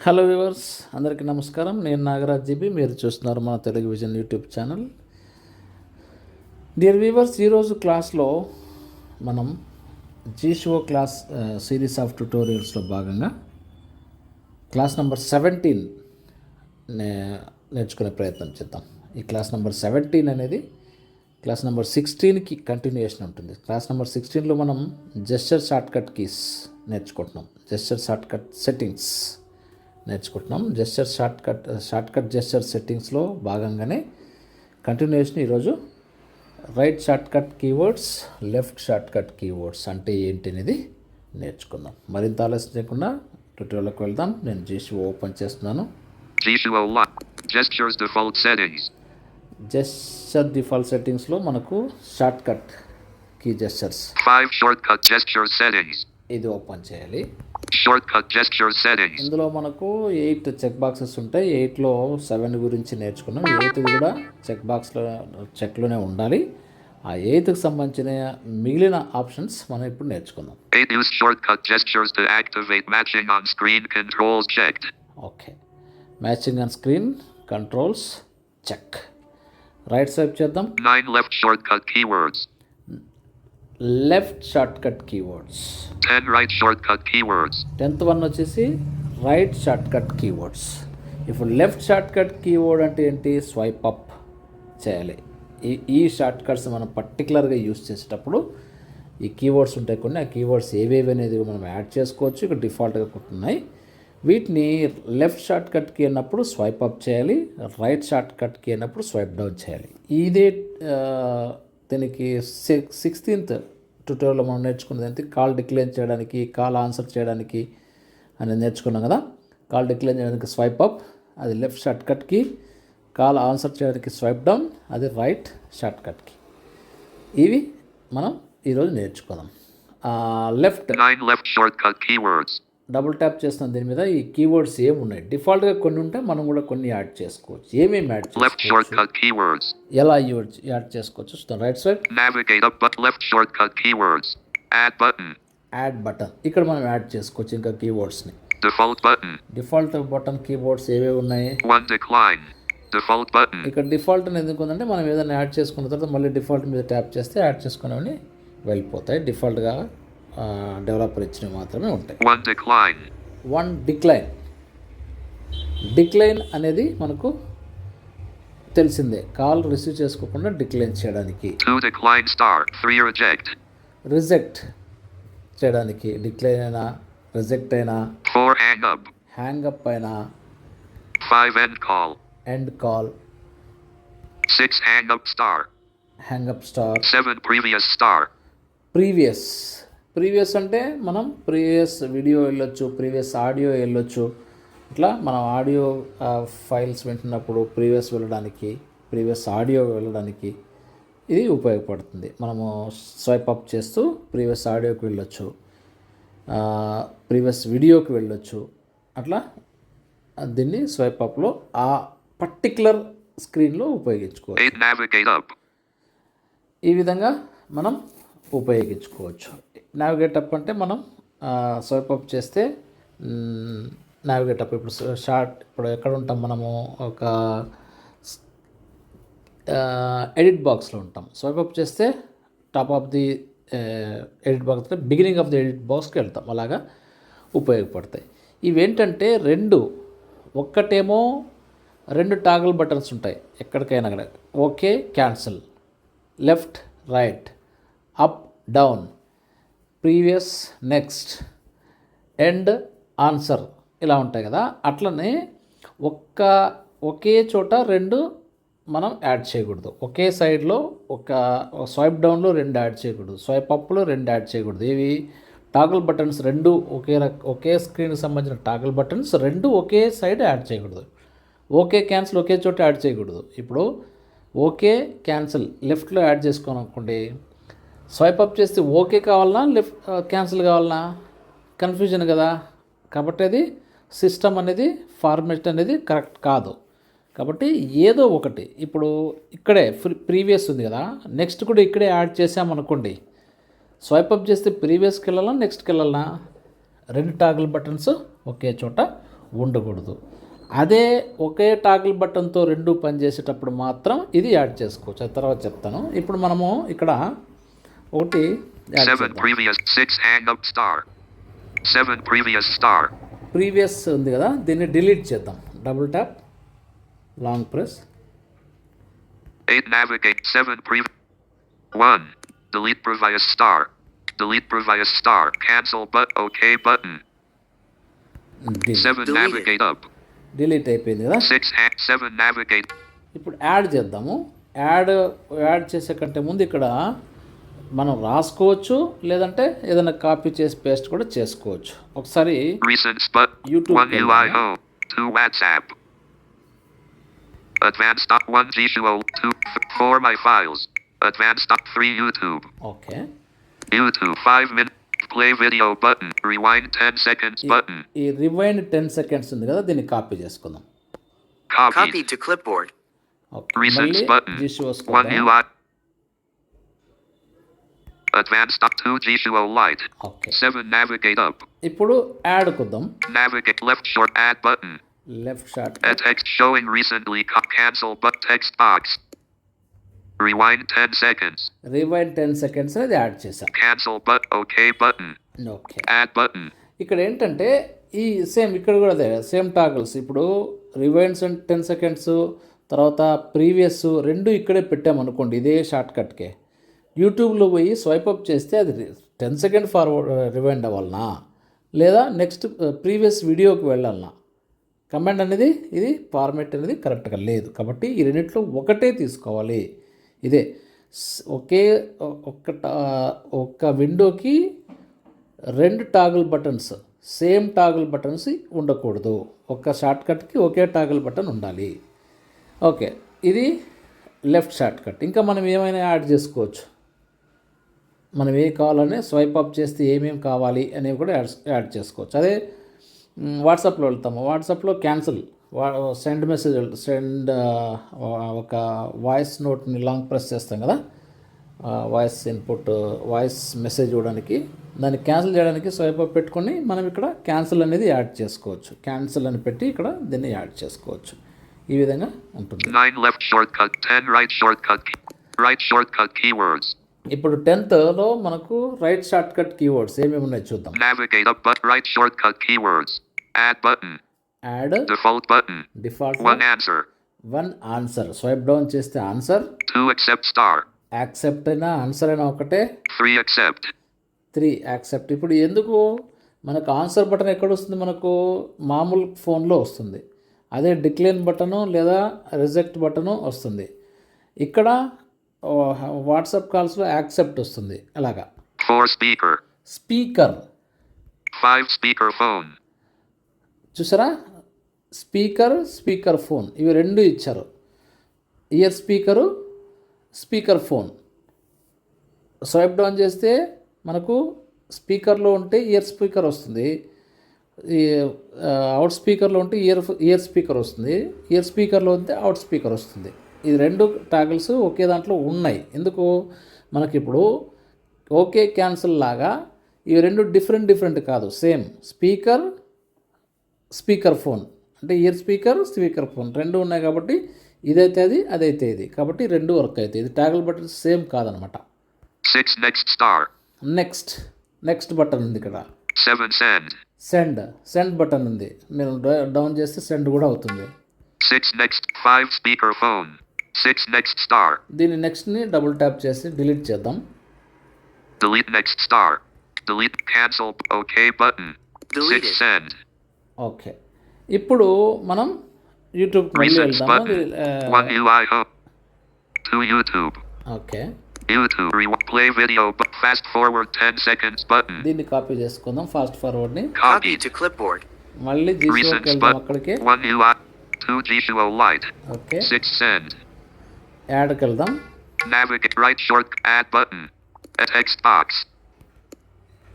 Hello viewers అందరికీ నమస్కారం. నేను నాగరాజ్ జీబీ మీరు చూస్తున్నారు మన Telugu vision YouTube channel. Dear viewers ఈరోజు క్లాస్లో మనం జీషో క్లాస్ సిరీస్ ఆఫ్ ట్యూటోరియల్స్లో భాగంగా క్లాస్ నెంబర్ సెవెంటీన్ నే నేర్చుకునే ప్రయత్నం చేద్దాం. ఈ క్లాస్ నెంబర్ సెవెంటీన్ అనేది క్లాస్ నెంబర్ సిక్స్టీన్కి కంటిన్యూయేషన్ ఉంటుంది. క్లాస్ నెంబర్ సిక్స్టీన్లో మనం జెస్చర్ షార్ట్కట్ కీస్ నేర్చుకుంటున్నాం. Gesture shortcut settings. నేర్చుకుంటున్నాం జెస్చర్ షార్ట్కట్ షార్ట్కట్ జెస్చర్ సెట్టింగ్స్లో భాగంగానే కంటిన్యూయేషన్ ఈరోజు right shortcut keywords left shortcut keywords అంటే ఏంటి అనేది నేర్చుకుందాం మరింత ఆలస్యం చేయకుండా ట్యూటోరియల్కి వెళ్దాం నేను జీసీ ఓపెన్ చేస్తున్నాను G2 lock. Gestures default settings. Gesture default సెట్టింగ్స్లో మనకు key gestures 5 shortcut gesture settings. ఇది ఓపెన్ చేయాలి. ఇందులో మనకు ఎయిట్ చెక్ బాక్సెస్ ఉంటాయి. ఎయిట్లో సెవెన్ గురించి నేర్చుకున్నాం. ఎయిత్ కూడా చెక్ బాక్స్లో చెక్లోనే ఉండాలి. ఆ ఎయిత్కి సంబంధించిన మిగిలిన ఆప్షన్స్ మనం ఇప్పుడు నేర్చుకుందాం. 8 use shortcut gestures to activate matching on screen controls checked. Okay. Matching on screen controls check right swipe చేద్దాం. 9 left shortcut keywords. Left shortcut keywords 10 right shortcut keywords. Tenth one వచ్చేసి రైట్ షార్ట్కట్ కీవర్డ్స్ ఇప్పుడు left shortcut keyword అంటే ఏంటి? Swipe up చేయాలి. ఈ ఈ shortcuts మనం పర్టికులర్గా యూస్ చేసేటప్పుడు ఈ కీవర్డ్స్ ఉంటాయి కొన్ని. ఆ కీవర్డ్స్ ఏవేవి అనేది మనం యాడ్ చేసుకోవచ్చు. ఇక్కడ డిఫాల్ట్గా ఉన్నాయి వీటిని లెఫ్ట్ షార్ట్ కట్కి అన్నప్పుడు స్వైప్ అప్ చేయాలి. రైట్ షార్ట్ కట్కి అన్నప్పుడు స్వైప్ డౌన్ చేయాలి. ఇదే దీనికి సిక్స్ సిక్స్టీన్త్ ట్యూటోరియల్లో మనం నేర్చుకున్నది ఏంటి? కాల్ డిక్లైన్ చేయడానికి కాల్ ఆన్సర్ చేయడానికి అనేది నేర్చుకున్నాం కదా? కాల్ డిక్లైన్ చేయడానికి స్వైప్ అప్ అది లెఫ్ట్ షార్ట్ కట్కి కాల్ ఆన్సర్ చేయడానికి స్వైప్ డౌన్ అది రైట్ షార్ట్ కట్కి ఇవి మనం ఈరోజు నేర్చుకుందాం. Left left shortcut keywords double tap చేస్తాం దీని మీద ఈ కీవర్డ్స్ ఏమి ఉన్నాయి? డిఫాల్ట్గా కొన్ని ఉంటే మనం కూడా కొన్ని యాడ్ చేసుకోవచ్చు. ఏమేమి యాడ్ చేసుకోవచ్చు. ఎలా యూడ్ యాడ్ చేసుకోవచ్చు? చూస్తాం రైట్ సైడ్. యాడ్ బటన్ ఇక్కడ మనం యాడ్ చేసుకోవచ్చు ఇంకా కీవర్డ్స్ని Default button. Default button keyboards ఏవేవి ఉన్నాయి? 1 decline. Default button. ఇక్కడ డిఫాల్ట్ అని ఎందుకు ఉందంటే మనం ఏదైనా యాడ్ చేసుకున్న తర్వాత మళ్ళీ డిఫాల్ట్ మీద ట్యాప్ చేస్తే యాడ్ చేసుకునేవని వెళ్ళిపోతాయి. డిఫాల్ట్గా డెవలపర్ ఇచ్చినవి మాత్రమే ఉంటాయి 1 decline. వన్ డిక్లైన్ డిక్లైన్ అనేది మనకు తెలిసిందే కాల్ రిసీవ్ చేసుకోకుండా డిక్లైన్ చేయడానికి 2 decline star. 3 reject. రిజెక్ట్ చేయడానికి డిక్లైన్ అయినా రిజెక్ట్ అయినా 4 hang up. హ్యాంగప్ అయినా 5 end call. End call 6 hang up star. Hang up star 7 previous star. Previous previous అంటే మనం ప్రీవియస్ వీడియో వెళ్ళొచ్చు ప్రీవియస్ ఆడియో వెళ్ళొచ్చు. ఇట్లా మనం ఆడియో ఫైల్స్ వింటున్నప్పుడు ప్రీవియస్ వెళ్ళడానికి ప్రీవియస్ ఆడియో వెళ్ళడానికి ఇది ఉపయోగపడుతుంది. మనము స్వైప్ అప్ చేస్తూ ప్రీవియస్ ఆడియోకి వెళ్ళొచ్చు ప్రీవియస్ వీడియోకి వెళ్ళొచ్చు. అట్లా దీన్ని స్వైప్ అప్లో ఆ పర్టిక్యులర్ స్క్రీన్లో ఉపయోగించుకోవచ్చు. 8 navigate up. ఈ విధంగా మనం ఉపయోగించుకోవచ్చు. నావిగేట్ అప్ అంటే మనం స్వైప్ అప్ చేస్తే నావిగేట్ అప్ ఇప్పుడు షార్ట్ ఇప్పుడు ఎక్కడ ఉంటాం మనము? ఒక ఎడిట్ బాక్స్లో ఉంటాం. స్వైప్ అప్ చేస్తే top of the edit box beginning of the edit బాక్స్కి వెళ్తాం. అలాగా ఉపయోగపడతాయి. ఇవేంటంటే రెండు ఒక్కటేమో రెండు టాగల్ బటన్స్ ఉంటాయి. ఎక్కడికైనా అక్కడ okay cancel left right up down previous next end answer ఇలా ఉంటాయి కదా. అట్లనే ఒక్క ఒకే చోట రెండు మనం యాడ్ చేయకూడదు. ఒకే సైడ్లో ఒక స్వైప్ డౌన్లో రెండు యాడ్ చేయకూడదు. స్వైప్ అప్లో రెండు యాడ్ చేయకూడదు. ఇవి టాగల్ బటన్స్ రెండు ఒకే రక ఒకే స్క్రీన్కి సంబంధించిన టాగల్ బటన్స్ రెండు ఒకే సైడ్ యాడ్ చేయకూడదు. ఓకే క్యాన్సిల్ ఒకే చోట యాడ్ చేయకూడదు. ఇప్పుడు ఓకే క్యాన్సిల్ లెఫ్ట్లో యాడ్ చేసుకోను అనుకోండి స్వైప్ అప్ చేస్తే ఓకే కావాలన్నా లెఫ్ట్ క్యాన్సిల్ కావాలన్నా కన్ఫ్యూజన్ కదా. కాబట్టి అది సిస్టమ్ అనేది ఫార్మేట్ అనేది కరెక్ట్ కాదు. కాబట్టి ఏదో ఒకటి ఇప్పుడు ఇక్కడే ప్రీవియస్ ఉంది కదా. నెక్స్ట్ కూడా ఇక్కడే యాడ్ చేసామనుకోండి స్వైప్ అప్ చేస్తే ప్రీవియస్కి వెళ్ళాలా నెక్స్ట్కి వెళ్ళాలా? రెండు టాగుల్ బటన్స్ ఒకే చోట ఉండకూడదు. అదే ఒకే టాగిల్ బటన్తో రెండు పనిచేసేటప్పుడు మాత్రం ఇది యాడ్ చేసుకోవచ్చు. తర్వాత చెప్తాను. ఇప్పుడు మనము ఇక్కడ ఒకటి చేద్దాం previous. Six hang up star. Seven previous star. Previous ఉంది కదా దీన్ని డిలీట్ చేద్దాం double tap long press Eight navigate. Seven previous. One. Delete previous star. Delete previous star. Cancel but OK button. Seven Deleted. navigate up. Delete అయిపోయింది కదా Six hang. Seven navigate. ఇప్పుడు add చేద్దాము add add చేసే కంటే ముందు ఇక్కడ మనం రాసుకోవచ్చు లేదంటే ఏదైనా కాపీ చేసి పేస్ట్ కూడా చేసుకోవచ్చు ఒకసారి Recent but YouTube one page, UI yeah. home. Two WhatsApp. Advanced dot one visual. Two f- four my files. Advanced dot three YouTube. Okay YouTube five minute play video button. Rewind ten seconds button. ఈ rewind ten seconds ఉంది కదా దీన్ని copy చేసుకుందాం Copied. Copied to clipboard. Okay Recent మళ్ళీ button. జిషోస్ One UI. Advanced dot two visual light. Okay Seven navigate up. ఇప్పుడు add కుద్దాం Navigate left short add button. Left short A text showing recently cancel but text box. Rewind 10 seconds. Rewind ten seconds అనేది add చేసాం Cancel but OK button. Okay Add button. ఇక్కడ ఏంటంటే ఈ same ఇక్కడ కూడా అదే సేమ్ టాగిల్స్ ఇప్పుడు rewinds ten seconds తర్వాత ప్రీవియస్ రెండు ఇక్కడే పెట్టామనుకోండి ఇదే షార్ట్ కట్కే యూట్యూబ్లో పోయి స్వైప్ అప్ చేస్తే అది టెన్ సెకండ్ ఫార్వర్డ్ రివైండ్ అవ్వాలనా? లేదా నెక్స్ట్ ప్రీవియస్ వీడియోకి వెళ్ళాలనా? కమాండ్ అనేది ఇది ఫార్మేట్ అనేది కరెక్ట్గా లేదు. కాబట్టి ఈ రెండిట్లో ఒకటే తీసుకోవాలి. ఇదే. స్- ఒకే ఒక్క టా- ఒక్క విండోకి రెండు toggle buttons same toggle buttons ఉండకూడదు. ఒక షార్ట్కట్కి ఒకే టాగుల్ బటన్ ఉండాలి. ఓకే. ఇది లెఫ్ట్ షార్ట్కట్. ఇంకా మనం ఏమైనా యాడ్ చేసుకోవచ్చు? మనం ఏ కావాలనే స్వైప్ అప్ చేస్తే ఏమేమి కావాలి అనేవి కూడా యాడ్ యాడ్ చేసుకోవచ్చు. అదే వాట్సాప్లో వెళ్తాము. వాట్సాప్లో క్యాన్సిల్. సెండ్ మెసేజ్ సెండ్ ఒక వాయిస్ నోట్ని లాంగ్ ప్రెస్ చేస్తాం కదా? వాయిస్ ఇన్పుట్ వాయిస్ మెసేజ్ ఇవ్వడానికి. దాన్ని క్యాన్సిల్ చేయడానికి స్వైప్ అప్ పెట్టుకొని మనం ఇక్కడ క్యాన్సిల్ అనేది యాడ్ చేసుకోవచ్చు. క్యాన్సిల్ అని పెట్టి ఇక్కడ దీన్ని యాడ్ చేసుకోవచ్చు. ఈ విధంగా ఉంటుంది. 9 left shortcut. 10 right shortcut. key- Right shortcut keywords. ఇప్పుడు టెన్త్లో మనకు రైట్ షార్ట్ కట్ కీవర్డ్స్ ఏమేమి ఉన్నాయో చూద్దాం Navigate up but right shortcut keywords. Add button. Add Default button. Default One answer. One answer swipe down చేస్తే answer Two accept star. Accept అయినా answer అయినా ఒకటే Three accept. త్రీ యాక్సెప్ట్ ఇప్పుడు ఎందుకు మనకు ఆన్సర్ బటన్ ఎక్కడ వస్తుంది మనకు మామూలు ఫోన్లో వస్తుంది అదే డిక్లైన్ బటను లేదా రిజెక్ట్ బటను వస్తుంది ఇక్కడ వాట్సాప్ కాల్స్లో యాక్సెప్ట్ వస్తుంది. అలాగా Four speaker. Speaker. Five speaker phone. చూసారా? Speaker speaker phone. ఇవి రెండు ఇచ్చారు. Ear speaker speaker phone. Swipe down చేస్తే మనకు స్పీకర్లో ఉంటే ఇయర్ స్పీకర్ వస్తుంది. అవుట్ స్పీకర్లో ఉంటే ఇయర్ ఇయర్ స్పీకర్ వస్తుంది. ఇయర్ స్పీకర్లో ఉంటే అవుట్ స్పీకర్ వస్తుంది. ఈ రెండు టాగిల్స్ ఒకే దాంట్లో ఉన్నాయి. ఎందుకు? మనకి ఇప్పుడు ఓకే క్యాన్సిల్ లాగా ఇవి రెండు డిఫరెంట్ డిఫరెంట్ కాదు. Same speaker speaker phone. అంటే ఇయర్ స్పీకర్ స్పీకర్ ఫోన్. రెండు ఉన్నాయి కాబట్టి ఇదైతే అది అదైతే ఇది. కాబట్టి రెండు వర్క్ అవుతాయి ఇది ట్యాగల్ బటన్ సేమ్ కాదనమాట. నెక్స్ట్ నెక్స్ట్ బటన్ ఉంది ఇక్కడ. సెండ్ సెండ్ బటన్ ఉంది. మీరు డౌన్ చేస్తే సెండ్ కూడా అవుతుంది. Six next star. దీన్ని నెక్స్ట్ని డబుల్ ట్యాప్ చేసి డిలీట్ చేద్దాం Delete next star. Delete cancel. OK button. Six Deleted. send. Okay ఇప్పుడు మనం యూట్యూబ్కి మళ్ళీ వెళ్దాము. To YouTube. Okay play video. But fast forward 10 seconds button. దీన్ని కాపీ చేసుకుందాం ఫాస్ట్ ఫార్వర్డ్ని Copied Copied. to clipboard. మళ్ళీ జీసోకి Recent వెళ్దాం అక్కడికి one UI. Two G2O light. Okay Six send. యాడ్కి వెళ్దాం Navigate right short add button. A text box.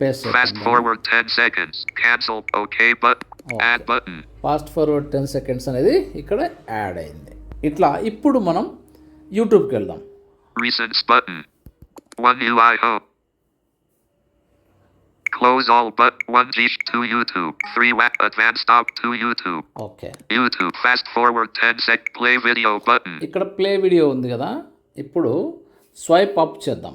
Paste Fast forward 10 seconds. Cancel. OK button. Add button. Fast forward ten seconds అనేది ఇక్కడ add అయింది ఇట్లా ఇప్పుడు మనం యూట్యూబ్కి వెళ్దాం Recents button. One UI home. Close all but 1 G 2 YouTube. 3 WAP advanced stop 2 YouTube. Okay YouTube fast forward 10 sec play video button. ఇక్కడ play video ఉంది కదా ఇప్పుడు స్వైప్ అప్ చేద్దాం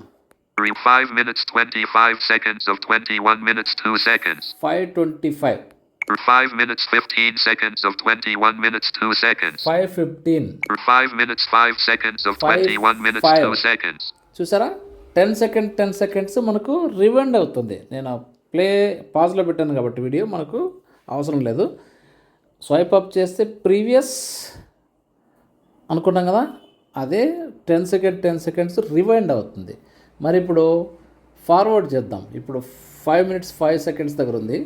Re- 5 minutes 25 seconds of 21 minutes 2 seconds. Five twenty five Re- 5 minutes 15 seconds of 21 minutes 2 seconds. Five fifteen Re- 5 minutes 5 seconds of Five, 21 minutes five. 2 seconds. చూసారా ten second ten seconds మనకు rewind అవుతుంది. నేను play పాజ్లో పెట్టాను కాబట్టి video మనకు అవసరం లేదు. Swipe up చేస్తే ప్రీవియస్ అనుకున్నాం కదా? అదే ten second ten seconds rewind అవుతుంది. మరి ఇప్పుడు ఫార్వర్డ్ చేద్దాం. ఇప్పుడు ఫైవ్ మినిట్స్ ఫైవ్ సెకండ్స్ దగ్గర ఉంది.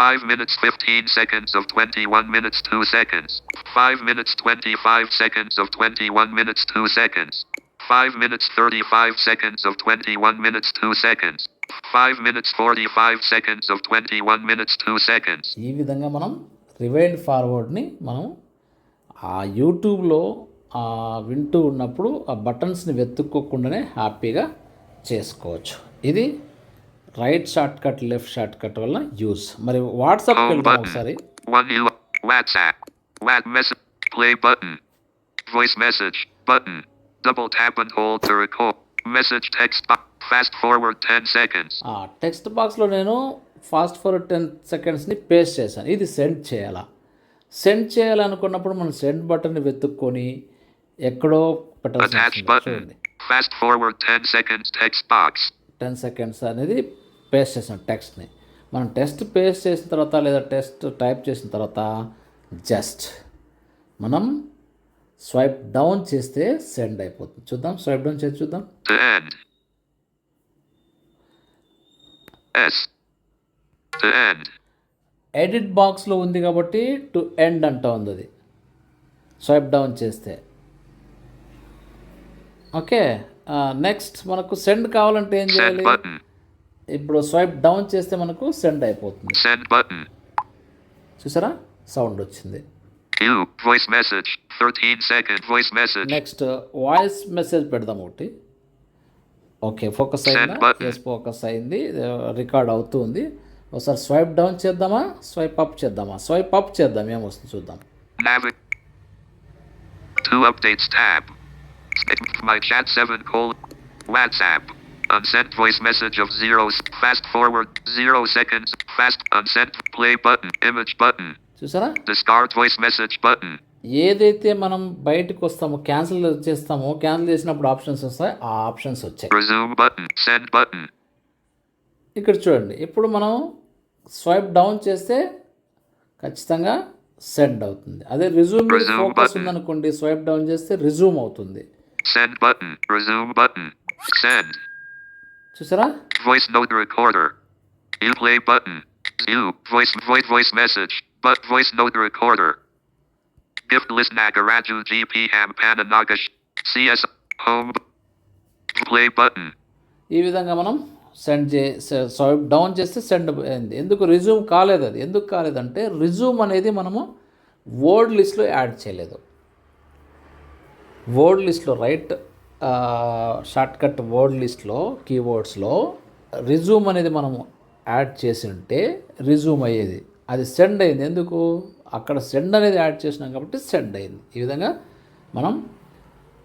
Five minutes fifteen seconds of twenty one minutes two seconds five minutes twenty five seconds of twenty one minutes two seconds 5 minutes 35 seconds of 21 minutes 2 seconds. 5 minutes 45 seconds of 21 minutes 2 seconds. ఈ విధంగా మనం rewind ఫార్వర్డ్ని మనం ఆ యూట్యూబ్లో ఆ వింటూ ఉన్నప్పుడు ఆ బటన్స్ని వెతుక్కోకుండానే హ్యాపీగా చేసుకోవచ్చు ఇది right short cut left short cut వల్ల యూస్ మరి వెళ్దాం button. ఒకసారి One new WhatsApp. WhatsApp message. Play Double tap and hold to record. Message text box. Fast forward 10 seconds. ఆ టెక్స్ట్ బాక్స్లో నేను ఫాస్ట్ ఫార్వర్డ్ టెన్ సెకండ్స్ని పేస్ట్ చేశాను ఇది సెండ్ చేయాలా సెండ్ చేయాలనుకున్నప్పుడు మనం సెండ్ బటన్ని వెతుక్కొని ఎక్కడో పెట్టాల్సి Fast forward 10 seconds text box. Ten seconds అనేది పేస్ట్ చేసాం టెక్స్ట్ని మనం టెక్స్ట్ పేస్ట్ చేసిన తర్వాత లేదా టెక్స్ట్ టైప్ చేసిన తర్వాత జస్ట్ మనం స్వైప్ డౌన్ చేస్తే సెండ్ అయిపోతుంది. చూద్దాం స్వైప్ డౌన్ చేసి చూద్దాం. ఎడిట్ బాక్స్లో ఉంది కాబట్టి టు ఎండ్ అంటా ఉంది అది. స్వైప్ డౌన్ చేస్తే. ఓకే నెక్స్ట్ మనకు సెండ్ కావాలంటే ఏం చేయాలి. ఇప్పుడు స్వైప్ డౌన్ చేస్తే మనకు సెండ్ అయిపోతుంది. చూసారా? సౌండ్ వచ్చింది. Q. Voice message. 13 second voice message. Next voice message పెడదాం ఒకటి ఓకే ఫోకస్ అయిందా. ఎస్ ఫోకస్ అయింది రికార్డ్ అవుతుంది ఒకసారి స్వైప్ డౌన్ చేద్దామా స్వైప్ అప్ చేద్దామా స్వైప్ అప్ చేద్దాం ఏమొస్తుంది చూద్దాం. Two updates tab. My chat 7 call. WhatsApp. Unsent voice message of zeros. Fast forward 0 seconds. Fast unsent play button. Image button. చూసారా? డిస్కార్డ్ వాయిస్ మెసేజ్ బటన్ ఏదైతే మనం బయటకు వస్తామో క్యాన్సిల్ చేస్తామో క్యాన్సిల్ చేసినప్పుడు ఆప్షన్స్ వస్తాయి ఆ ఆప్షన్స్ వచ్చాయి. రిజ్యూమ్ బటన్ సెండ్ బటన్ ఇక్కడ చూడండి ఇప్పుడు మనం స్వైప్ డౌన్ చేస్తే ఖచ్చితంగా సెండ్ అవుతుంది. అదే రిజ్యూమ్ ఫోకస్ ఉందనుకోండి స్వైప్ డౌన్ చేస్తే రిజ్యూమ్ అవుతుంది. Send button resume button send చూసారా? Voice note recorder ill play button ill voice voice voice message But voice note recorder. Gift list Nagaraju GPM Pananagash CS home play button. ఈ విధంగా మనం send చే swipe down చేస్తే send అయింది ఎందుకు resume కాలేదు అది ఎందుకు కాలేదంటే రిజ్యూమ్ అనేది మనము వర్డ్ లిస్ట్లో యాడ్ చేయలేదు వర్డ్ లిస్ట్లో రైట్ షార్ట్కట్ వర్డ్ లిస్ట్లో కీవర్డ్స్లో రిజ్యూమ్ అనేది మనము యాడ్ చేసి ఉంటే రిజ్యూమ్ అయ్యేది అది సెండ్ అయింది. ఎందుకు? అక్కడ సెండ్ అనేది యాడ్ చేసినాం కాబట్టి సెండ్ అయింది. ఈ విధంగా మనం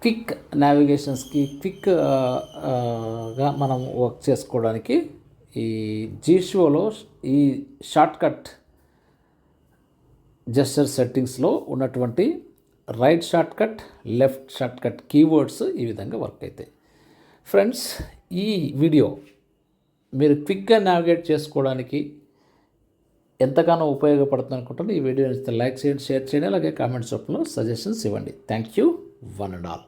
క్విక్ నావిగేషన్స్కి క్విక్గా మనం వర్క్ చేసుకోవడానికి ఈ జీషోలో ఈ షార్ట్కట్ జెస్టర్ సెట్టింగ్స్లో ఉన్నటువంటి right shortcut left shortcut keywords ఈ విధంగా వర్క్ అవుతాయి ఫ్రెండ్స్ ఈ వీడియో మీరు క్విక్గా నావిగేట్ చేసుకోవడానికి ఎంతగానో ఉపయోగపడుతుంది అనుకుంటాను ఈ వీడియో నచ్చితే లైక్ చేయండి షేర్ చేయండి అలాగే కామెంట్స్ రూపంలో సజెషన్స్ ఇవ్వండి. Thank you one and all.